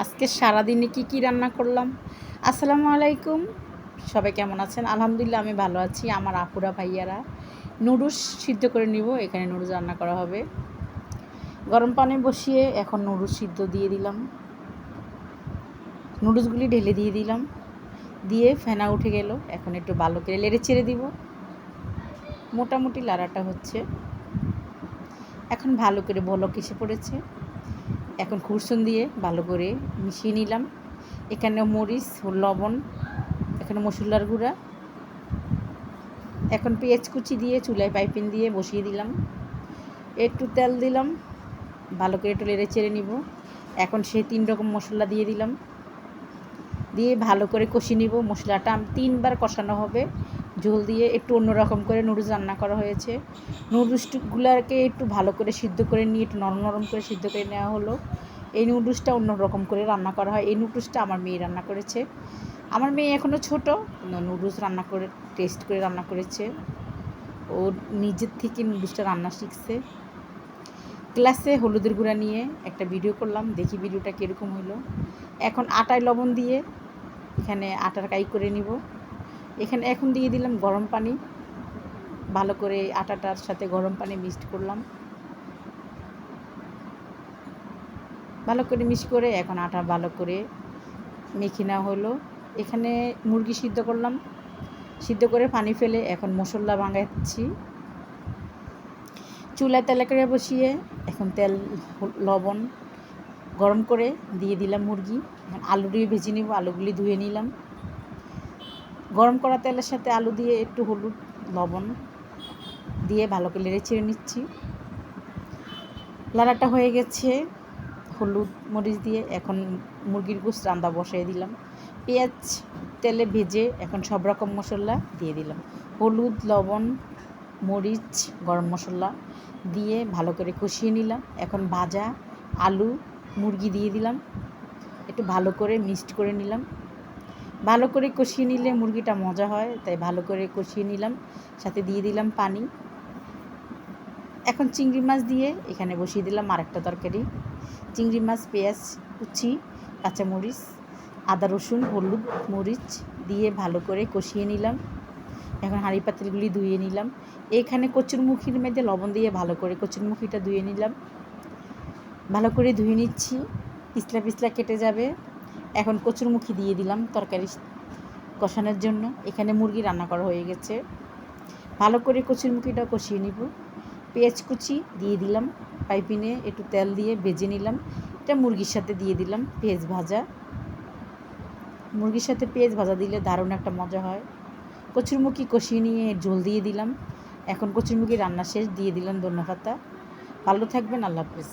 আজকে সারাদিনে কি কি রান্না করলাম? আসসালামু আলাইকুম। সবাই কেমন আছেন? আলহামদুলিল্লাহ, আমি ভালো আছি। আমার আপুরা ভাইয়ারা। নুডলস সিদ্ধ করে নিব, এখানে নুডলস রান্না করা হবে। গরম পানি বসিয়ে এখন নুডলস সিদ্ধ দিয়ে দিলাম। নুডলসগুলি ঢেলে দিয়ে দিলাম। দিয়ে ফেনা উঠে গেল। এখন একটু ভালো করে লেড়ে ছেড়ে দিব। মোটামুটি লাড়াটা হচ্ছে। এখন ভালো করে বলক এসে পড়েছে। এখন খুরসুন দিয়ে ভালো করে মিশিয়ে নিলাম। এখানে মরিচ, লবণ, এখানে মশলার গুঁড়া, এখন পেঁয়াজ কুচি দিয়ে চুলায় পাইপিন দিয়ে বসিয়ে দিলাম। একটু তেল দিলাম, ভালো করে একটু লেড়ে চেড়ে নিব। এখন সে তিন রকম মশলা দিয়ে দিলাম। দিয়ে ভালো করে কষিয়ে নিব। মশলাটা তিনবার কষানো হবে। ঝোল দিয়ে একটু অন্যরকম করে নুডলস রান্না করা হয়েছে। নুডলসগুলোকে একটু ভালো করে সিদ্ধ করে নিয়ে, একটু নরম নরম করে সিদ্ধ করে নেওয়া হলো। এই নুডলসটা অন্যরকম করে রান্না করা হয়। এই নুডলসটা আমার মেয়ে রান্না করেছে। আমার মেয়ে এখনও ছোটো। নুডলস রান্না করে, টেস্ট করে রান্না করেছে। ও নিজের থেকে নুডলসটা রান্না শিখছে। ক্লাসে হলুদের গুঁড়া নিয়ে একটা ভিডিও করলাম। দেখি ভিডিওটা কীরকম হলো। এখন আটায় লবণ দিয়ে এখানে আটার কাই করে নিব। এখানে এখন দিয়ে দিলাম গরম পানি। ভালো করে আটাটার সাথে গরম পানি মিক্সড করলাম। ভালো করে মিক্স করে এখন আটা ভালো করে মেখে নেওয়া হলো। এখানে মুরগি সিদ্ধ করলাম। সিদ্ধ করে পানি ফেলে এখন মশলা ভাঙাচ্ছি। চুলায় করে বসিয়ে এখন তেল, লবণ গরম করে দিয়ে দিলাম মুরগি। এখন আলু দিয়ে ভেজে নিব। আলুগুলি ধুয়ে নিলাম। গরম করা তেলের সাথে আলু দিয়ে একটু হলুদ, লবণ দিয়ে ভালো করে লেড়ে ছেড়ে নিচ্ছি। লাড়াটা হয়ে গেছে, হলুদ মরিচ দিয়ে এখন মুরগির গোস রান্দা বসিয়ে দিলাম। পেঁয়াজ তেলে ভেজে এখন সব রকম মশলা দিয়ে দিলাম। হলুদ, লবণ, মরিচ, গরম মশলা দিয়ে ভালো করে কষিয়ে নিলাম। এখন ভাজা আলু মুরগি দিয়ে দিলাম। একটু ভালো করে মিক্সড করে নিলাম। ভালো করে কষিয়ে নিলে মুরগিটা মজা হয়, তাই ভালো করে কষিয়ে নিলাম। সাথে দিয়ে দিলাম পানি। এখন চিংড়ি মাছ দিয়ে এখানে বসিয়ে দিলাম আরেকটা তরকারি। চিংড়ি মাছ, পেঁয়াজ, কুচি, কাঁচামরিচ, আদা, রসুন, হলুদ, মরিচ দিয়ে ভালো করে কষিয়ে নিলাম। এখন হাঁড়ি পাতিলগুলি ধুয়ে নিলাম। এখানে কচুরমুখির মধ্যে লবণ দিয়ে ভালো করে কচুরমুখিটা ধুয়ে নিলাম। ভালো করে ধুয়ে নিচ্ছি। পিছলা পিছলা কেটে যাবে। এখন কচুরমুখী দিয়ে দিলাম তরকারি কষানোর জন্য। এখানে মুরগি রান্না করা হয়ে গেছে। ভালো করে কচুরমুখিটা কষিয়ে নিব। পেঁয়াজ কুচি দিয়ে দিলাম। পাইপিনে একটু তেল দিয়ে ভেজে নিলাম। এটা মুরগির সাথে দিয়ে দিলাম পেঁয়াজ ভাজা। মুরগির সাথে পেঁয়াজ ভাজা দিলে দারুণ একটা মজা হয়। কচুরমুখি কষিয়ে নিয়ে ঝোল দিয়ে দিলাম। এখন কচুরমুখি রান্না শেষ। দিয়ে দিলাম ধন্যবাদ ভালো থাকবেন। আল্লাহ হাফিজ।